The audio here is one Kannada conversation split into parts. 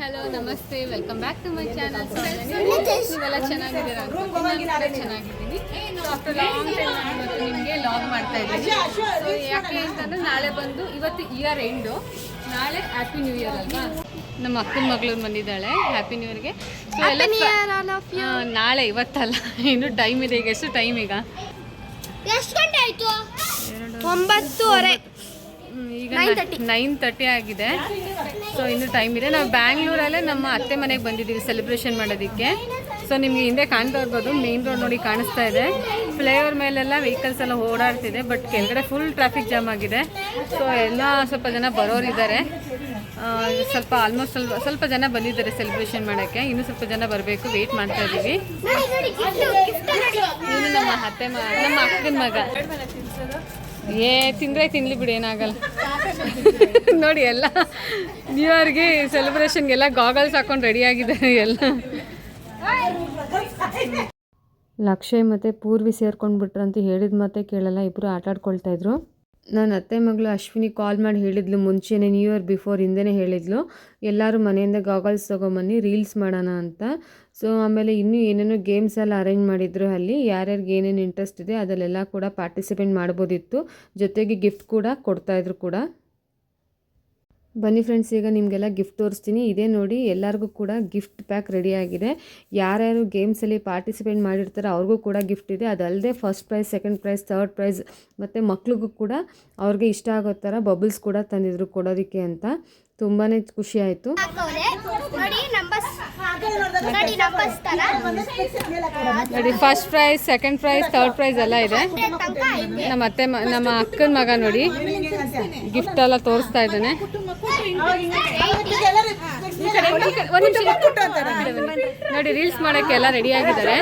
Hello namaste welcome back to my channel ನೀವೆಲ್ಲ ಚೆನ್ನಾಗಿದ್ದೀರಾ ಚೆನ್ನಾಗಿದ್ದೀನಿ. ಆಫ್ಟರ್ ಲಾಂಗ್ ಟೈಮ್ ಇವತ್ತು ನಿಮಗೆ ಲಾಗ್ ಮಾಡ್ತಾ ಇದ್ದೀನಿ. ಸೊ ಯಾಕೆ ಅಂತಂದ್ರೆ ನಾಳೆ ಬಂದು ಇವತ್ತು ಇಯರ್ ಎಂಡು ನಾಳೆ ಹ್ಯಾಪಿ ನ್ಯೂ ಇಯರ್ ಅಲ್ವಾ? ನಮ್ಮ ಅಕ್ಕನ ಮಗಳು ಬಂದಿದ್ದಾಳೆ. ಹ್ಯಾಪಿ ನ್ಯೂ ಇಯರ್ಗೆ ಸೊ ಎಲ್ಲ ನಾಳೆ ಇವತ್ತಲ್ಲ. ಇನ್ನು ಟೈಮ್ ಇದೆ ಈಗ. ಎಷ್ಟು ಟೈಮ್ ಈಗ? ಎಷ್ಟು ಗಂಟೆ ಆಯ್ತು? ಒಂಬತ್ತುವರೆ. ಈಗ ನೈನ್ ತರ್ಟಿ ಆಗಿದೆ. ಸೊ ಇನ್ನು ಟೈಮ್ ಇದೆ ನಾವು ಬ್ಯಾಂಗ್ಳೂರಲ್ಲೇ ನಮ್ಮ ಅತ್ತೆ ಮನೆಗೆ ಬಂದಿದ್ದೀವಿ ಸೆಲೆಬ್ರೇಷನ್ ಮಾಡೋದಕ್ಕೆ. ಸೊ ನಿಮಗೆ ಹಿಂದೆ ಕಾಣ್ತಾ ಇರ್ಬೋದು. ಮೇನ್ ರೋಡ್ ನೋಡಿ ಕಾಣಿಸ್ತಾ ಇದೆ. ಫ್ಲೈಓವರ್ ಮೇಲೆಲ್ಲ ವೆಹಿಕಲ್ಸ್ ಎಲ್ಲ ಓಡಾಡ್ತಿದೆ ಬಟ್ ಕೆಳಗಡೆ ಫುಲ್ ಟ್ರಾಫಿಕ್ ಜಾಮ್ ಆಗಿದೆ. ಸೊ ಎಲ್ಲ ಸ್ವಲ್ಪ ಜನ ಬರೋರಿದ್ದಾರೆ. ಸ್ವಲ್ಪ ಆಲ್ಮೋಸ್ಟ್ ಸ್ವಲ್ಪ ಸ್ವಲ್ಪ ಜನ ಬಂದಿದ್ದಾರೆ ಸೆಲೆಬ್ರೇಷನ್ ಮಾಡೋಕ್ಕೆ. ಇನ್ನೂ ಸ್ವಲ್ಪ ಜನ ಬರಬೇಕು ವೆಯ್ಟ್ ಮಾಡ್ತಾ ಇದ್ದೀವಿ. ಇವನು ನಮ್ಮ ಅತ್ತೆ ಮ ನಮ್ಮ ಅಕ್ಕನ ಮಗ. ಏ, ತಿಂದ್ರೆ ತಿನ್ಲಿ ಬಿಡಿ, ಏನಾಗಲ್ಲ. ನೋಡಿ, ಎಲ್ಲ ನ್ಯೂ ಇಯರ್ಗೆ ಸೆಲೆಬ್ರೇಷನ್ಗೆಲ್ಲ ಗಾಗಲ್ಸ್ ಹಾಕೊಂಡು ರೆಡಿ ಆಗಿದ್ದಾರೆ ಎಲ್ಲ. ಲಕ್ಷಯ್ ಮತ್ತು ಪೂರ್ವಿ ಸೇರ್ಕೊಂಡು ಬಿಟ್ರಂತ ಹೇಳಿದ ಮತ್ತೆ ಕೇಳಲ್ಲ ಇಬ್ಬರು ಆಟಾಡ್ಕೊಳ್ತಾ ಇದ್ರು. ನನ್ನ ಅತ್ತೆ ಮಗಳು ಅಶ್ವಿನಿ ಕಾಲ್ ಮಾಡಿ ಹೇಳಿದ್ಲು ಮುಂಚೆನೇ ನ್ಯೂ ಇಯರ್ ಬಿಫೋರ್ ಹಿಂದೆನೇ ಹೇಳಿದ್ಲು. ಎಲ್ಲರೂ ಮನೆಯಿಂದ ಗಾಗಲ್ಸ್ ತೊಗೊಂಬನ್ನಿ ರೀಲ್ಸ್ ಮಾಡೋಣ ಅಂತ. ಸೊ ಆಮೇಲೆ ಇನ್ನೂ ಏನೇನೋ ಗೇಮ್ಸ್ ಎಲ್ಲ ಅರೇಂಜ್ ಮಾಡಿದ್ರು ಅಲ್ಲಿ. ಯಾರ್ಯಾರಿಗೆ ಏನೇನು ಇಂಟ್ರೆಸ್ಟ್ ಇದೆ ಅದಲ್ಲೆಲ್ಲ ಕೂಡ ಪಾರ್ಟಿಸಿಪೇಟ್ ಮಾಡ್ಬೋದಿತ್ತು. ಜೊತೆಗೆ ಗಿಫ್ಟ್ ಕೂಡ ಕೊಡ್ತಾಯಿದ್ರು ಕೂಡ. ಬನ್ನಿ ಫ್ರೆಂಡ್ಸ್ ಈಗ ನಿಮಗೆಲ್ಲ ಗಿಫ್ಟ್ ತೋರಿಸ್ತೀನಿ. ಇದೇ ನೋಡಿ, ಎಲ್ಲರಿಗೂ ಕೂಡ ಗಿಫ್ಟ್ ಪ್ಯಾಕ್ ರೆಡಿ ಆಗಿದೆ. ಯಾರ್ಯಾರು ಗೇಮ್ಸಲ್ಲಿ ಪಾರ್ಟಿಸಿಪೇಟ್ ಮಾಡಿರ್ತಾರೋ ಅವ್ರಿಗೂ ಕೂಡ ಗಿಫ್ಟ್ ಇದೆ. ಅದಲ್ಲದೆ first prize second prize third prize ಮತ್ತು ಮಕ್ಳಿಗೂ ಕೂಡ ಅವ್ರಿಗೆ ಇಷ್ಟ ಆಗೋ ಥರ ಬಬಲ್ಸ್ ಕೂಡ ತಂದಿದ್ರು ಕೊಡೋದಕ್ಕೆ ಅಂತ. ತುಂಬಾ ಖುಷಿ ಆಯಿತು. ನೋಡಿ ನಂಬರ್ಸ್ ನೋಡಿ ನಂಬರ್ಸ್ ತರ. ನೋಡಿ first prize second prize third prize ಎಲ್ಲ ಇದೆ. ನಮ್ಮ ಅತ್ತೆ ನಮ್ಮ ಅಕ್ಕನ ಮಗ ನೋಡಿ ಗಿಫ್ಟ್ ಎಲ್ಲ ತೋರಿಸ್ತಾ ಇದ್ದಾನೆ. ನೋಡಿ ರೀಲ್ಸ್ ಮಾಡೋಕೆ ಎಲ್ಲ ರೆಡಿ ಆಗಿದ್ದಾರೆ.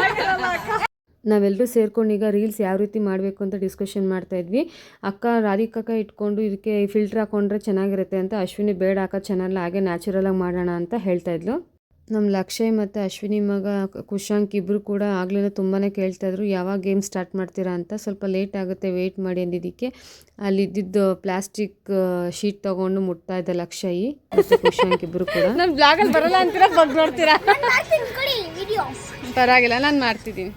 ನಾವೆಲ್ಲರೂ ಸೇರ್ಕೊಂಡು ಈಗ ರೀಲ್ಸ್ ಯಾವ ರೀತಿ ಮಾಡಬೇಕು ಅಂತ ಡಿಸ್ಕಷನ್ ಮಾಡ್ತಾ ಇದ್ವಿ. ಅಕ್ಕ ರಾಧಿಕಕ್ಕ ಇಟ್ಕೊಂಡು ಇದಕ್ಕೆ ಫಿಲ್ಟರ್ ಹಾಕೊಂಡ್ರೆ ಚೆನ್ನಾಗಿರುತ್ತೆ ಅಂತ ಅಶ್ವಿನಿ ಬೇಡ ಅಕ್ಕ ಚೆನ್ನಲ್ಲ ಹಾಗೆ ನ್ಯಾಚುರಲಾಗಿ ಮಾಡೋಣ ಅಂತ ಹೇಳ್ತಾ ಇದ್ಲು. ನಮ್ಮ ಲಕ್ಷಯ್ ಮತ್ತು ಅಶ್ವಿನಿ ಮಗ ಕುಶಾಂಕ್ ಇಬ್ಬರು ಕೂಡ ಆಗಲಿಲ್ಲ ತುಂಬಾ ಕೇಳ್ತಾಯಿದ್ರು ಯಾವಾಗ ಗೇಮ್ ಸ್ಟಾರ್ಟ್ ಮಾಡ್ತೀರಾ ಅಂತ. ಸ್ವಲ್ಪ ಲೇಟ್ ಆಗುತ್ತೆ ವೆಯ್ಟ್ ಮಾಡಿ ಅಂದಿದ್ದಕ್ಕೆ. ಅಲ್ಲಿದ್ದಿದ್ದು ಪ್ಲಾಸ್ಟಿಕ್ ಶೀಟ್ ತೊಗೊಂಡು ಮುಟ್ತಾ ಇದ್ದ ಲಕ್ಷಯಿ ಮತ್ತು ಕುಶಾಂಕ್ ಇಬ್ಬರು ಕೂಡ. ಬ್ಲಾಗಲ್ಲಿ ಬರಲ್ಲ ಅಂತೀರಾ? ಬಂದು ನೋಡ್ತೀರಾ? ಪರವಾಗಿಲ್ಲ ನಾನು ಮಾಡ್ತಿದ್ದೀನಿ.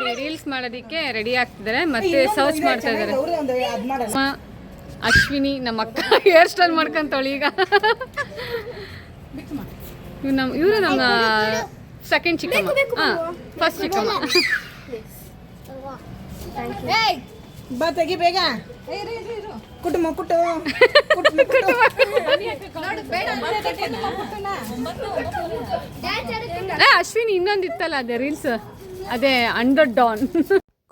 ನೋಡಿ ರೀಲ್ಸ್ ಮಾಡೋದಕ್ಕೆ ರೆಡಿ ಆಗ್ತಿದ್ದಾರೆ. ಮತ್ತೆ ಸರ್ಚ್ ಮಾಡ್ತಾ ಇದಾರೆ ಅಶ್ವಿನಿ ನಮ್ಮ ಅಕ್ಕ ಹೇರ್ ಸ್ಟೈಲ್ ಮಾಡ್ಕೊಂತವಳು ಈಗ. ಇವ್ ನಮ್ಮ ಇವರು ನಮ್ಮ ಸೆಕೆಂಡ್ ಚಿಕ್ಕಮ್ಮ. ಹಾಂ ಫಸ್ಟ್ ಚಿಕ್ಕಮ್ಮ. ಬಾ ತೆಗಿ ಬೇಗ. ಕುಟುಂಬ ಕುಟು ಅಶ್ವಿನಿ ಇನ್ನೊಂದು ಇತ್ತಲ್ಲ ಅದೇ ರೀಲ್ಸ್ ಅದೇ ಅಂಡರ್ ಡಾನ್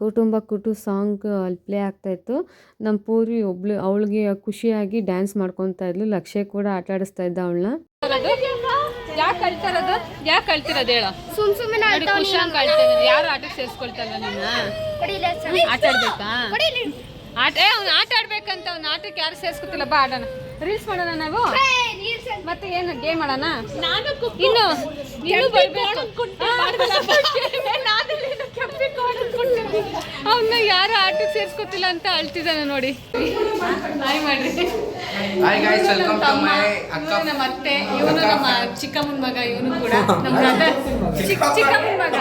ಕುಟುಂಬ ಕುಟು ಸಾಂಗ್ ಅಲ್ಲಿ ಪ್ಲೇ ಆಗ್ತಾ ಇತ್ತು. ನಮ್ಮ ಪೂರ್ವಿ ಒಬ್ಳು ಅವಳಿಗೆ ಖುಷಿಯಾಗಿ ಡ್ಯಾನ್ಸ್ ಮಾಡ್ಕೊತಾ ಇದ್ಲು. ಲಕ್ಷ್ಯ ಕೂಡ ಆಟ ಆಡಿಸ್ತಾ ಇದ್ದ ಅವಳನ್ನ. ಯಾಕೆ ಕಳ್ತಿರೋದು ಯಾಕೆ ಕಳ್ತಿರೋದು ಹೇಳ. ಸುಮ್ ಸುಮ್ಮನೆ ಖುಷಿಯಾಗಿ ಕಳ್ತಾ ಯಾರು ಆಟಕ್ಕೆ ನಿನ್ನ. ಆಟ ಆಡ್ಬೇಕಾ? ಆಟ ಅವ್ನು ಆಟ ಆಡ್ಬೇಕಂತ ಅವ್ನ ಆಟಕ್ಕೆ ಯಾರು ಸೇರಿಸ್ಕೊತಿಲ್ಲ? ಬಾ ಆಡೋಣ. ರೀಲ್ಸ್ ಮಾಡೋಣ ನಾವು. ಮತ್ತೆ ಏನು ಗೇಮ್ ಆಡೋಣ? ಇನ್ನು ಇನ್ನು ಬರ್ಬೇಕು. ಅವನ್ನ ಯಾರು ಆಟಕ್ಕೆ ಸೇರ್ಸ್ಕೊತಿಲ್ಲ ಅಂತ ಅಳ್ತಿದ್ದಾನೆ ನೋಡಿ. ಹಾಯ್ ಮಾಡ್ರಿ. ಹಾಯ್ ಗಾಯ್ಸ್ ವೆಲ್ಕಮ್ ಟು ತಮ್ಮ, ಮೈ ಇವ್ನು ಅಕ್ಕ ನಮ್ಮ ಅತ್ತೆ ಇವನು ನಮ್ಮ ಚಿಕ್ಕಮ್ಮನ ಮಗ ಇವನು ಕೂಡ ನಮ್ಮ ಬ್ರದರ್ ಚಿಕ್ಕ ಚಿಕ್ಕಮ್ಮನ ಮಗ.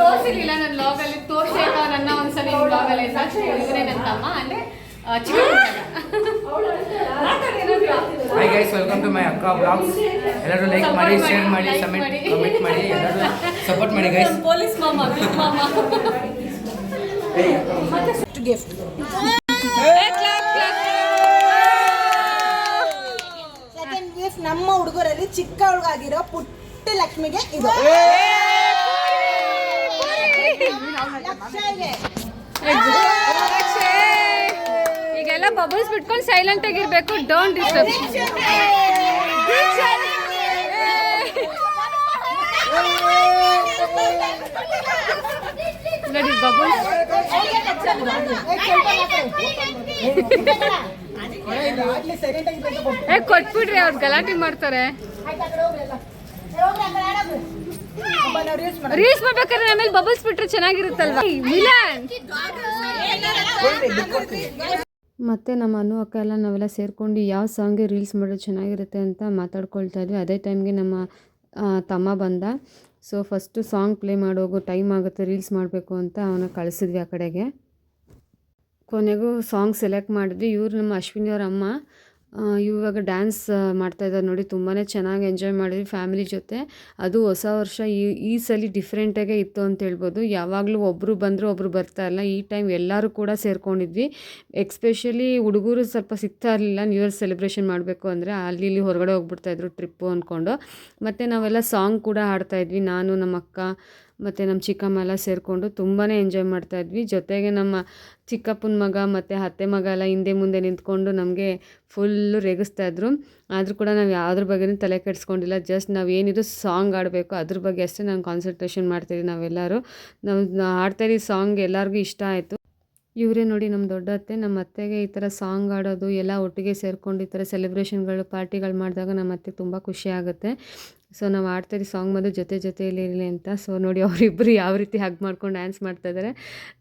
ತೋರಿಸಿರ್ಲಿಲ್ಲ ನನ್ನ ಲಾಗಲ್ಲಿ ತೋರಿಸಿಲ್ಲ ನನ್ನ ಒಂದ್ಸಲ ಲಾಗಲ್ಲಿ ಅಂತ ಇವನೇ ನನ್ನ ತಮ್ಮ ಅಂದ್ರೆ hi guys welcome to my ಅಕ್ಕ ಬ್ಲಾಗ್ಸ್ ಎಲ್ಲರೂ ಲೈಕ್ ಮಾಡಿ ಶೇರ್ ಮಾಡಿ ಕಮೆಂಟ್ ಮಾಡಿ. ಕಮೆಂಟ್ ಮಾಡಿ ಎಲ್ಲರೂ ಸಪೋರ್ಟ್ ಮಾಡಿ ಗೈಸ್ ಪೊಲೀಸ್ ಮಾಮ ಗಿಫ್ಟ್ ಸೆಕೆಂಡ್ ಗಿಫ್ಟ್ ನಮ್ಮ ಹುಡುಗರಲ್ಲಿ ಚಿಕ್ಕ ಹುಡುಗಾಗಿರೋ ಪುಟ್ಟ ಲಕ್ಷ್ಮಿಗೆ ಇದು. ಲಕ್ಷಗೆ. ಬಬಲ್ಸ್ ಬಿಟ್ಕೊಂಡು ಸೈಲೆಂಟ್ ಆಗಿರ್ಬೇಕು ಡೋಂಟ್ ಡಿಸ್ಟರ್ಬ್ ಏ, ಕೊಟ್ಬಿಡ್ರಿ ಅವ್ರು ಗಲಾಟೆ ಮಾಡ್ತಾರೆ. ರೀಲ್ಸ್ ಮಾಡ್ಬೇಕಾದ್ರೆ ಆಮೇಲೆ ಬಬಲ್ಸ್ ಬಿಟ್ರೆ ಚೆನ್ನಾಗಿರುತ್ತಲ್ವಾ? ವಿಲನ್ ಮತ್ತು ನಮ್ಮ ಅನು ಅಕ್ಕ ಎಲ್ಲ ನಾವೆಲ್ಲ ಸೇರ್ಕೊಂಡು ಯಾವ ಸಾಂಗ್ಗೆ ರೀಲ್ಸ್ ಮಾಡಿದ್ರೆ ಚೆನ್ನಾಗಿರುತ್ತೆ ಅಂತ ಮಾತಾಡ್ಕೊಳ್ತಾ ಇದ್ವಿ. ಅದೇ ಟೈಮ್ಗೆ ನಮ್ಮ ತಮ್ಮ ಬಂದ. ಸೊ ಫಸ್ಟು ಸಾಂಗ್ ಪ್ಲೇ ಮಾಡೋಗು ಟೈಮ್ ಆಗುತ್ತೆ ರೀಲ್ಸ್ ಮಾಡಬೇಕು ಅಂತ ಅವನ ಕಳಿಸಿದ್ವಿ ಆ ಕಡೆಗೆ. ಕೊನೆಗೂ ಸಾಂಗ್ ಸೆಲೆಕ್ಟ್ ಮಾಡಿದ್ವಿ. ಇವ್ರು ನಮ್ಮ ಅಶ್ವಿನಿ ಅವ್ರ ಅಮ್ಮ. ಇವಾಗ ಡ್ಯಾನ್ಸ್ ಮಾಡ್ತಾ ಇದ್ದಾರೆ ನೋಡಿ ತುಂಬಾ ಚೆನ್ನಾಗಿ ಎಂಜಾಯ್ ಮಾಡಿದ್ವಿ ಫ್ಯಾಮಿಲಿ ಜೊತೆ. ಅದು ಹೊಸ ವರ್ಷ, ಈ ಈ ಸಲ ಡಿಫ್ರೆಂಟಾಗೇ ಇತ್ತು ಅಂತ ಹೇಳ್ಬೋದು. ಯಾವಾಗಲೂ ಒಬ್ಬರು ಬಂದರೂ ಒಬ್ಬರು ಬರ್ತಾ ಇಲ್ಲ. ಈ ಟೈಮ್ ಎಲ್ಲರೂ ಕೂಡ ಸೇರ್ಕೊಂಡಿದ್ವಿ. ಎಕ್ಸ್ಪೆಷಲಿ ಹುಡುಗರು ಸ್ವಲ್ಪ ಸಿಗ್ತಾ ಇರಲಿಲ್ಲ. ನ್ಯೂ ಇಯರ್ ಸೆಲೆಬ್ರೇಷನ್ ಮಾಡಬೇಕು ಅಂದರೆ ಅಲ್ಲಿ ಇಲ್ಲಿ ಹೊರಗಡೆ ಹೋಗ್ಬಿಡ್ತಾಯಿದ್ರು ಟ್ರಿಪ್ಪು ಅಂದ್ಕೊಂಡು ಮತ್ತು ನಾವೆಲ್ಲ ಸಾಂಗ್ ಕೂಡ ಹಾಡ್ತಾಯಿದ್ವಿ ನಾನು ನಮ್ಮ ಅಕ್ಕ ಮತ್ತು ನಮ್ಮ ಚಿಕ್ಕಮ್ಮ ಎಲ್ಲ ಸೇರಿಕೊಂಡು ತುಂಬಾ ಎಂಜಾಯ್ ಮಾಡ್ತಾಯಿದ್ವಿ ಜೊತೆಗೆ ನಮ್ಮ ಚಿಕ್ಕಪ್ಪನ ಮಗ ಮತ್ತು ಅತ್ತೆ ಮಗ ಎಲ್ಲ ಹಿಂದೆ ಮುಂದೆ ನಿಂತ್ಕೊಂಡು ನಮಗೆ ಫುಲ್ಲು ರೇಗಿಸ್ತಾಯಿದ್ರು ಆದರೂ ಕೂಡ ನಾವು ಯಾವುದ್ರ ಬಗ್ಗೆನೂ ತಲೆ ಕೆಡಿಸ್ಕೊಂಡಿಲ್ಲ. ಜಸ್ಟ್ ನಾವು ಏನಿದ್ರು ಸಾಂಗ್ ಆಡಬೇಕು ಅದ್ರ ಬಗ್ಗೆ ಅಷ್ಟೇ ನಾನು ಕಾನ್ಸಂಟ್ರೇಷನ್ ಮಾಡ್ತೀವಿ ನಾವೆಲ್ಲರೂ. ನಾವು ಹಾಡ್ತಾಯಿದ್ದ ಸಾಂಗ್ ಎಲ್ಲರಿಗೂ ಇಷ್ಟ ಆಯಿತು. ಇವರೇ ನೋಡಿ ನಮ್ಮ ದೊಡ್ಡ ಅತ್ತೆ ನಮ್ಮ ಅತ್ತೆಗೆ ಈ ಥರ ಸಾಂಗ್ ಆಡೋದು ಎಲ್ಲ ಒಟ್ಟಿಗೆ ಸೇರ್ಕೊಂಡು ಈ ಥರ ಸೆಲೆಬ್ರೇಷನ್ಗಳು ಪಾರ್ಟಿಗಳು ಮಾಡಿದಾಗ ನಮ್ಮ ಅತ್ತೆ ತುಂಬ ಖುಷಿ ಆಗುತ್ತೆ. ಸೊ ನಾವು ಆಡ್ತಾಯಿರಿ ಸಾಂಗ್ ಬಂದು ಜೊತೆ ಜೊತೆಯಲ್ಲಿ ಇರಲಿ ಅಂತ. ಸೊ ನೋಡಿ ಅವರಿಬ್ಬರು ಯಾವ ರೀತಿ ಹಗ್ ಮಾಡ್ಕೊಂಡು ಡ್ಯಾನ್ಸ್ ಮಾಡ್ತಾಯಿದ್ದಾರೆ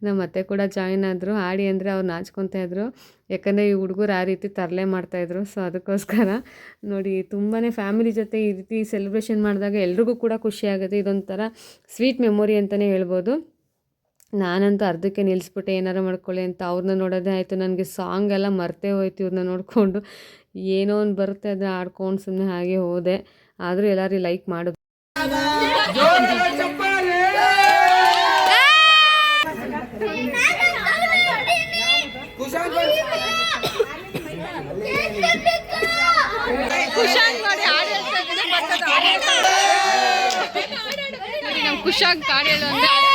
ನಮ್ಮ ಅತ್ತೆ ಕೂಡ ಜಾಯಿನ್ ಆದರು. ಆಡಿ ಅಂದರೆ ಅವ್ರು ನಾಚ್ಕೊತಾ ಇದ್ರು. ಯಾಕಂದರೆ ಈ ಹುಡುಗರು ಆ ರೀತಿ ತರಲೆ ಮಾಡ್ತಾಯಿದ್ರು ಸೊ ಅದಕ್ಕೋಸ್ಕರ ನೋಡಿ ತುಂಬಾ ಫ್ಯಾಮಿಲಿ ಜೊತೆ ಈ ರೀತಿ ಸೆಲೆಬ್ರೇಷನ್ ಮಾಡಿದಾಗ ಎಲ್ರಿಗೂ ಕೂಡ ಖುಷಿ ಆಗುತ್ತೆ. ಇದೊಂಥರ ಸ್ವೀಟ್ ಮೆಮೊರಿ ಅಂತಲೇ ಹೇಳ್ಬೋದು. ನಾನಂತೂ ಅರ್ಧಕ್ಕೆ ನಿಲ್ಲಿಸ್ಬಿಟ್ಟೆ ಏನಾರು ಮಾಡ್ಕೊಳ್ಳಿ ಅಂತ. ಅವ್ರನ್ನ ನೋಡೋದೇ ಆಯಿತು. ನನಗೆ ಸಾಂಗ್ ಎಲ್ಲ ಮರ್ತೇ ಹೋಯ್ತು ಇವ್ರನ್ನ ನೋಡಿಕೊಂಡು. ಏನೋ ಒಂದು ಬರುತ್ತೆ ಅದನ್ನ ಆಡ್ಕೊಂಡು ಸುಮ್ಮನೆ ಹಾಗೆ ಹೋದೆ. ಆದರೂ ಎಲ್ಲರೂ ಲೈಕ್ ಮಾಡೋದು. ಖುಷಾಗ್ ಕಾಡ್ ಹೇಳು ಅಂದ್ರೆ ಸಾಂಗ್ ಆಡು ಸಾಂಗ್ ಆಡು ಕುಶಾಂಗ್ ಓಯ್ ಕುಶಾಂಗ್ ಸಾಂಗ್ ಆಡು ಸಾಂಗ್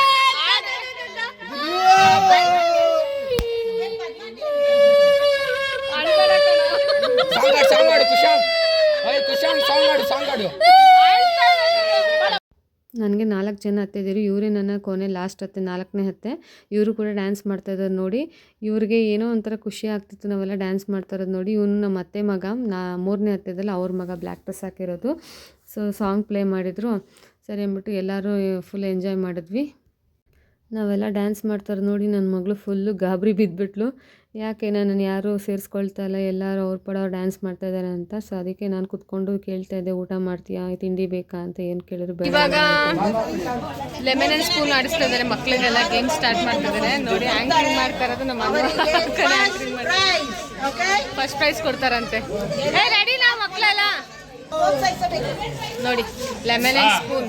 ಆಡು ನನಗೆ ನಾಲ್ಕು ಜನ ಹತ್ತಿದ್ದೀರಿ ಇವರೇ ನನ್ನ ಕೊನೆ ಲಾಸ್ಟ್ ಹತ್ತೆ ನಾಲ್ಕನೇ ಹತ್ತೆ ಇವರು ಕೂಡ ಡ್ಯಾನ್ಸ್ ಮಾಡ್ತಾ ಇದ್ದಾರೆ ನೋಡಿ. ಇವ್ರಿಗೆ ಏನೋ ಒಂಥರ ಖುಷಿ ಆಗ್ತಿತ್ತು ನಾವೆಲ್ಲ ಡ್ಯಾನ್ಸ್ ಮಾಡ್ತಾ ಇರೋದು ನೋಡಿ. ಇವನು ನಮ್ಮ ಅತ್ತೆ ಮಗ, ನಾ ಮೂರನೇ ಹತ್ತಿದ್ದಲ್ಲ ಅವ್ರ ಮಗ ಬ್ಲ್ಯಾಕ್ ಡ್ರೆಸ್ ಹಾಕಿರೋದು. ಸೊ ಸಾಂಗ್ ಪ್ಲೇ ಮಾಡಿದರು. ಸರಿ ಅಂದ್ಬಿಟ್ಟು ಎಲ್ಲರೂ ಫುಲ್ ಎಂಜಾಯ್ ಮಾಡಿದ್ವಿ. ನಾವೆಲ್ಲ ಡ್ಯಾನ್ಸ್ ಮಾಡ್ತಾರೆ ನೋಡಿ ನನ್ನ ಮಗಳು ಫುಲ್ಲು ಗಾಬರಿ ಬಿದ್ದುಬಿಟ್ಲು ಯಾಕೆ ನನ್ನನ್ನು ಯಾರೂ ಸೇರಿಸ್ಕೊಳ್ತಾ ಇಲ್ಲ ಎಲ್ಲರೂ ಅವ್ರ ಪಡ ಅವ್ರು ಡ್ಯಾನ್ಸ್ ಮಾಡ್ತಾ ಇದ್ದಾರೆ ಅಂತ. ಸೊ ಅದಕ್ಕೆ ನಾನು ಕುತ್ಕೊಂಡು ಕೇಳ್ತಾ ಇದ್ದೆ ಊಟ ಮಾಡ್ತೀಯಾ ತಿಂಡಿ ಬೇಕಾ ಅಂತ ಏನು ಕೇಳಿದ್ರು ಬೇಡ ಇವಾಗ ಲೆಮನ್ ಅಂಡ್ ಸ್ಪೂನ್ ಆಡಿಸ್ತಾ ಇದ್ದಾರೆ ಮಕ್ಕಳಿಗೆಲ್ಲ ಗೇಮ್ ಸ್ಟಾರ್ಟ್ ಮಾಡ್ತಿದ್ದಾರೆ ನೋಡಿ ಆ್ಯಂಕರಿಂಗ್ ಮಾಡ್ತಾ ಇರೋದು ನಮ್ಮ ಫಸ್ಟ್ ಪ್ರೈಸ್ ಕೊಡ್ತಾರಂತೆ. ಏ ರೆಡಿ ಮಕ್ಕಳೆಲ್ಲ ನೋಡಿ ಲೆಮನ್ ಅಂಡ್ ಸ್ಪೂನ್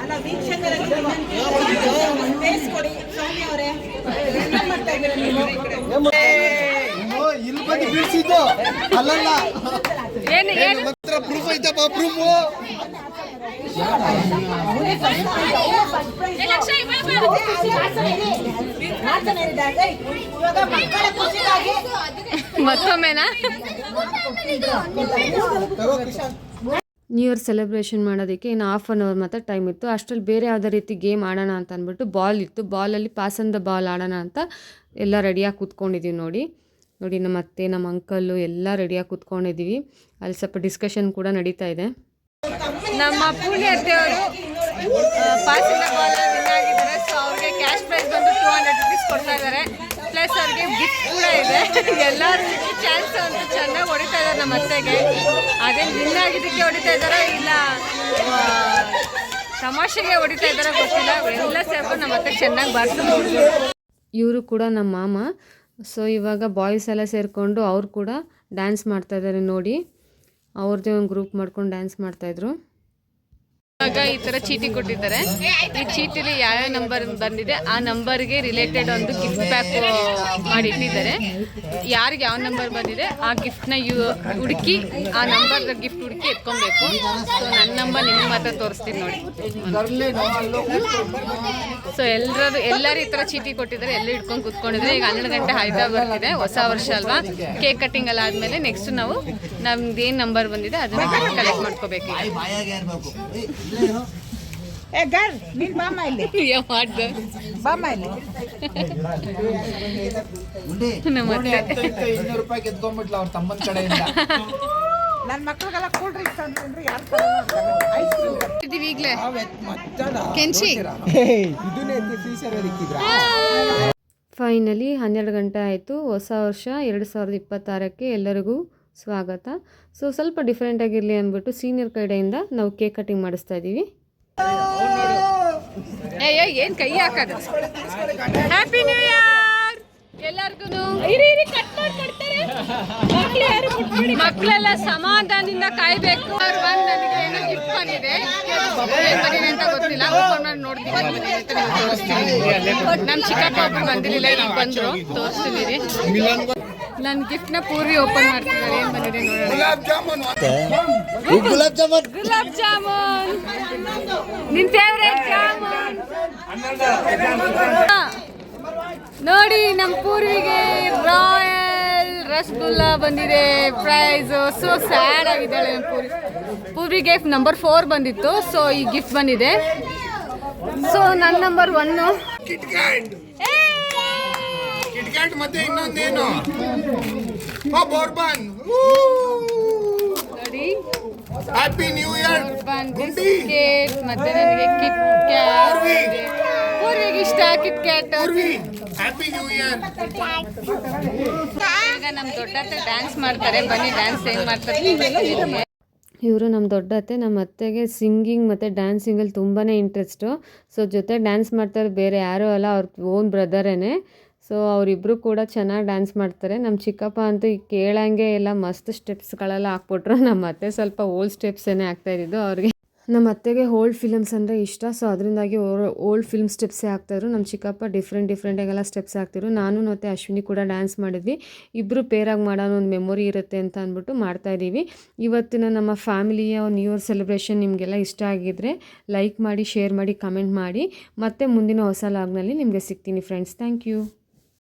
ಅಲ್ಲ ವೀಕ್ಷಕರಲ್ಲಿ ಟೇಸ್ಟ್ ಕೊಡಿ ಸ್ವಾಮಿ ಅವರೇ ಎಂತ ಮಾಡ್ತಾ ಇದ್ದೀರಾ ನೀವು ಓ, ಇಲ್ಲಿ ಬಂದು ಬೀಳ್ಸಿದ್ದು ಅಲ್ಲಲ್ಲ. ಏನು ಏನು? ಹತ್ರ ಪ್ರೂಫ್ ಐತಪ್ಪ ಪ್ರೂಫ್ ಮತ್ತೊಮ್ಮೆನಾ? ನ್ಯೂ ಇಯರ್ ಸೆಲೆಬ್ರೇಷನ್ ಮಾಡೋದಕ್ಕೆ ಇನ್ನು ಹಾಫ್ ಆನ್ ಅವರ್ ಮಾತ್ರ ಟೈಮ್ ಇತ್ತು. ಅಷ್ಟರಲ್ಲಿ ಬೇರೆ ಯಾವುದೇ ರೀತಿ ಗೇಮ್ ಆಡೋಣ ಅಂತ ಅಂದ್ಬಿಟ್ಟು ಬಾಲ್ ಇತ್ತು. ಬಾಲಲ್ಲಿ ಪಾಸಂದ ಬಾಲ್ ಆಡೋಣ ಅಂತ ಎಲ್ಲ ರೆಡಿಯಾಗಿ ಕೂತ್ಕೊಂಡಿದ್ದೀವಿ ನೋಡಿ. ನೋಡಿ ನಮ್ಮ ಅತ್ತೆ ನಮ್ಮ ಅಂಕಲ್ಲು ಎಲ್ಲ ರೆಡಿಯಾಗಿ ಕೂತ್ಕೊಂಡಿದ್ದೀವಿ ಅಲ್ಲಿ ಸ್ವಲ್ಪ ಡಿಸ್ಕಷನ್ ಕೂಡ ನಡೀತಾ ಇದೆ. ನಮ್ಮ ಪುಣ್ಯತೆಯವರು ಪಾಸಿಂದ ಬಾಲರ್ ವಿನ್ ಆಗಿದ್ದಾರೆ. ಸೊ ಅವ್ರಿಗೆ ಕ್ಯಾಶ್ ಪ್ರೈಸ್ ಬಂದು ಟೂ ಹಂಡ್ರೆಡ್ ರುಪೀಸ್ ಕೊಡ್ತಾ ಇದ್ದಾರೆ. ಪ್ಲಸ್ ಅವ್ರಿಗೆ ಗಿಫ್ಟ್ ಕೂಡ ಇದೆ. ಎಲ್ಲರೂ ಚಾನ್ಸ್ ಅಂತ ಚೆನ್ನಾಗಿ ಹೊಡಿತಾ ಇದ್ದಾರೆ ನಮ್ಮ ಅತ್ತೆಗೆ. ಅದೇನು ವಿನ್ ಆಗಿದ್ದಕ್ಕೆ ಹೊಡಿತಾ ಇದ್ದಾರಾ ಇಲ್ಲ ತಮಾಷೆಗೆ ಹೊಡಿತಾ ಇದ್ದಾರಾ ಗೊತ್ತಿಲ್ಲ. ಎಲ್ಲ ಸೇರ್ಕೊಂಡು ನಮ್ಮ ಅತ್ತೆ ಚೆನ್ನಾಗಿ ಬಾರಿಸ್ಕೊಂಡು ಇವರು ಕೂಡ ನಮ್ಮ ಮಾಮ. ಸೊ ಇವಾಗ ಬಾಯ್ಸ್ ಎಲ್ಲ ಸೇರಿಕೊಂಡು ಅವ್ರು ಕೂಡ ಡ್ಯಾನ್ಸ್ ಮಾಡ್ತಾಯಿದ್ದಾರೆ ನೋಡಿ. ಅವ್ರದ್ದೇ ಒಂದು ಗ್ರೂಪ್ ಮಾಡ್ಕೊಂಡು ಡ್ಯಾನ್ಸ್ ಮಾಡ್ತಾಯಿದ್ರು ಇವಾಗ ಈ ತರ ಚೀಟಿ ಕೊಟ್ಟಿದ್ದಾರೆ. ಈ ಚೀಟಿಲಿ ಯಾವ ನಂಬರ್ ಬಂದಿದೆ, ಆ ನಂಬರ್ಗೆ ರಿಲೇಟೆಡ್ ಒಂದು ಗಿಫ್ಟ್ ಪ್ಯಾಕ್ ಮಾಡಿ ಇಟ್ಟಿದ್ದಾರೆ ಯಾರಿಗೆ ಯಾವ ನಂಬರ್ ಬಂದಿದೆ, ಆ ಗಿಫ್ಟ್ನ ಯು ಹುಡುಕಿ, ಆ ನಂಬರ್ ಗಿಫ್ಟ್ ಹುಡುಕಿ ಎತ್ಕೊಬೇಕು. ಸೊ ನನ್ನ ನಂಬರ್ ನಿಮ್ಗೆ ಮಾತ್ರ ತೋರಿಸ್ತೀನಿ ನೋಡಿ. ಸೊ ಎಲ್ಲರೂ ಎಲ್ಲರೂ ಈ ತರ ಚೀಟಿ ಕೊಟ್ಟಿದ್ದಾರೆ ಎಲ್ಲ ಇಟ್ಕೊಂಡು ಕೂತ್ಕೊಂಡಿದ್ದಾರೆ. ಈಗ ಹನ್ನೆರಡು ಗಂಟೆ ಹೈದರಾಬಾದ್ ಇದೆ ಹೊಸ ವರ್ಷ ಅಲ್ವಾ? ಕೇಕ್ ಕಟ್ಟಿಂಗ್ ಎಲ್ಲ ಆದಮೇಲೆ ನೆಕ್ಸ್ಟ್ ನಾವು ನಮ್ದು ಏನು ನಂಬರ್ ಬಂದಿದೆ ಅದನ್ನ ಕಲೆಕ್ಟ್ ಮಾಡ್ಕೋಬೇಕು ಬಾಯಾಗೆ ಇರ್ಬೇಕು. ಏ ಗರ್ ನೀನ್ ಬಾಮ ಇಲ್ಲಿ. ಮಾಡ್ದ ಬಾಮ ಇಲ್ಲಿ. ನಮ್ಮ ಇನ್ನೂರು ರೂಪಾಯಿ ಗೆದ್ಕೊಂಡ್ಬಿಟ್ಲ ಅವ್ರ ತಮ್ಮನ ಕಡೆಯಿಂದ. ನನ್ನ ಮಕ್ಕಳಿಗೆಲ್ಲ ಕೂಲ್ ಡ್ರಿಂಕ್ಸ್ ಅಂದ್ರೆ ಯಾರು ಐಸ್ ಕ್ರೀಮ್ ಇದ್ದೀವಿ ಈಗಲೇ. ಕೆಂಚಿ. ಫೈನಲಿ ಹನ್ನೆರಡು ಗಂಟೆ ಆಯಿತು. ಹೊಸ ವರ್ಷ ಎರಡು ಸಾವಿರದ ಇಪ್ಪತ್ತಾರಕ್ಕೆ ಎಲ್ಲರಿಗೂ ಸ್ವಾಗತ. ಸೊ ಸ್ವಲ್ಪ ಡಿಫ್ರೆಂಟ್ ಆಗಿರಲಿ ಅಂದ್ಬಿಟ್ಟು ಸೀನಿಯರ್ ಕಡೆಯಿಂದ ನಾವು ಕೇಕ್ ಕಟಿಂಗ್ ಮಾಡಿಸ್ತಾ ಇದ್ದೀವಿ. ಏನ್ ಕೈ ಹಾಕೋದು? ಹ್ಯಾಪಿ ನ್ಯೂ ಇಯರ್ ಎಲ್ಲರಿಗೂ ಮಕ್ಕಳೆಲ್ಲ ಸಮಾಧಾನದಿಂದ ಕಾಯ್ಬೇಕು. ಬಂದು ನನಗೆ ಏನೋ ಗಿಫ್ಟ್ ಬಂದಿದೆ. ಏನ್ ಬಂದಿದೆ ಅಂತ ಗೊತ್ತಿಲ್ಲ. ಓಪನ್ ಮಾಡಿ ನೋಡ್ತೀನಿ. ತೋರಿಸ್ತೀನಿ ನಮ್ಮ ಚಿಕ್ಕಪ್ಪ ಒಬ್ರು ಬಂದಿರಲಿಲ್ಲ ಈಗ ಬಂದ್ರು. ರೀ. ಗಿಫ್ಟ್ನ ಪೂರಿ ಓಪನ್ ಮಾಡ್ತಿದ್ದಾರೆ. ಏನ್ ಬಂದಿದೆ ನೋಡೋಣ. ಗುಲಾಬ್ ಜಾಮೂನ್. ಗುಲಾಬ್ ಜಾಮೂನ್. ನಿನ್ ಫೇವ್ರೇಟ್ ಜಾಮೂನ್. ನೋಡಿ ನಮ್ಮ ಪೂರ್ವಿಗೆ ರಾಯಲ್ ರಸಗುಲ್ಲ ಬಂದಿದೆ. ಪ್ರೈಸ್ ಸೊ ಸ್ಯಾಡ್ ಆಗಿದ್ದಾಳೆ ನಮ್ಮ ಪೂರ್ವಿ. ಪೂರ್ವಿಗೆ ನಂಬರ್ ಫೋರ್ ಬಂದಿತ್ತು. ಸೊ ಈ ಗಿಫ್ಟ್ ಬಂದಿದೆ. ಸೊ ನನ್ನ ನಂಬರ್ ಒನ್ನು ಕಿಟ್ ಕ್ಯಾಟ್ ಮತ್ತೆ ಇನ್ನೊಂದೇನು? ಓ Bourbon happy new year biscuit ಮತ್ತೆ ನನಗೆ ಕಿಟ್ ಕ್ಯಾಟ್ ಪೂರ್ವಿಗೆ ಇಷ್ಟ Kit Kat happy new year ಈಗ ನಮ್ಮ ದೊಡ್ಡತ್ತೆ ಡ್ಯಾನ್ಸ್ ಮಾಡ್ತಾರೆ. ಬನ್ನಿ ಡ್ಯಾನ್ಸ್ ಏನ್ ಮಾಡ್ತಾರೆ? ಇವರು ನಮ್ಮ ದೊಡ್ಡತ್ತೆ ನಮ್ಮ ಅತ್ತೆಗೆ ಸಿಂಗಿಂಗ್ ಮತ್ತು ಡ್ಯಾನ್ಸಿಂಗಲ್ಲಿ ತುಂಬಾ ಇಂಟ್ರೆಸ್ಟು ಸೊ ಜೊತೆ ಡ್ಯಾನ್ಸ್ ಮಾಡ್ತಾರೆ ಬೇರೆ ಯಾರೂ ಅಲ್ಲ ಅವ್ರ ಓನ್ ಬ್ರದರೇನೆ ಸೊ ಅವರಿಬ್ಬರು ಕೂಡ ಚೆನ್ನಾಗಿ ಡ್ಯಾನ್ಸ್ ಮಾಡ್ತಾರೆ. ನಮ್ಮ ಚಿಕ್ಕಪ್ಪ ಅಂತೂ ಈಗ ಕೇಳಂಗೆ ಎಲ್ಲ ಮಸ್ತ್ ಸ್ಟೆಪ್ಸ್ಗಳೆಲ್ಲ ಹಾಕ್ಬಿಟ್ರು. ನಮ್ಮ ಅತ್ತೆ ಸ್ವಲ್ಪ ಓಲ್ಡ್ ಸ್ಟೆಪ್ಸೇನೆ ಆಗ್ತಾ ಇದ್ದಿದ್ದು ಅವ್ರಿಗೆ. ನಮ್ಮ ಅತ್ತೆಗೆ ಓಲ್ಡ್ ಫಿಲಮ್ಸ್ ಅಂದರೆ ಇಷ್ಟ. ಸೊ ಅದರಿಂದಾಗಿ ಓಲ್ಡ್ ಫಿಲ್ಮ್ ಸ್ಟೆಪ್ಸೇ ಹಾಕ್ತಾಯಿದ್ರು ನಮ್ಮ ಚಿಕ್ಕಪ್ಪ ಡಿಫ್ರೆಂಟ್ ಡಿಫ್ರೆಂಟಾಗೆಲ್ಲ ಸ್ಟೆಪ್ಸ್ ಹಾಕ್ತಿದ್ರು. ನಾನು ಮತ್ತು ಅಶ್ವಿನಿ ಕೂಡ ಡ್ಯಾನ್ಸ್ ಮಾಡಿದ್ವಿ. ಇಬ್ಬರು ಪೇರಾಗಿ ಮಾಡೋಣ ಒಂದು ಮೆಮೊರಿ ಇರುತ್ತೆ ಅಂತ ಅಂದ್ಬಿಟ್ಟು ಮಾಡ್ತಾ ಇದ್ದೀವಿ. ಇವತ್ತಿನ ನಮ್ಮ ಫ್ಯಾಮಿಲಿಯ ನ್ಯೂ ಇಯರ್ ಸೆಲೆಬ್ರೇಷನ್ ನಿಮಗೆಲ್ಲ ಇಷ್ಟ ಆಗಿದ್ದರೆ ಲೈಕ್ ಮಾಡಿ ಶೇರ್ ಮಾಡಿ ಕಮೆಂಟ್ ಮಾಡಿ. ಮತ್ತೆ ಮುಂದಿನ ಹೊಸ ಲಾಗ್ನಲ್ಲಿ ನಿಮಗೆ ಸಿಗ್ತೀನಿ ಫ್ರೆಂಡ್ಸ್ ಥ್ಯಾಂಕ್ ಯು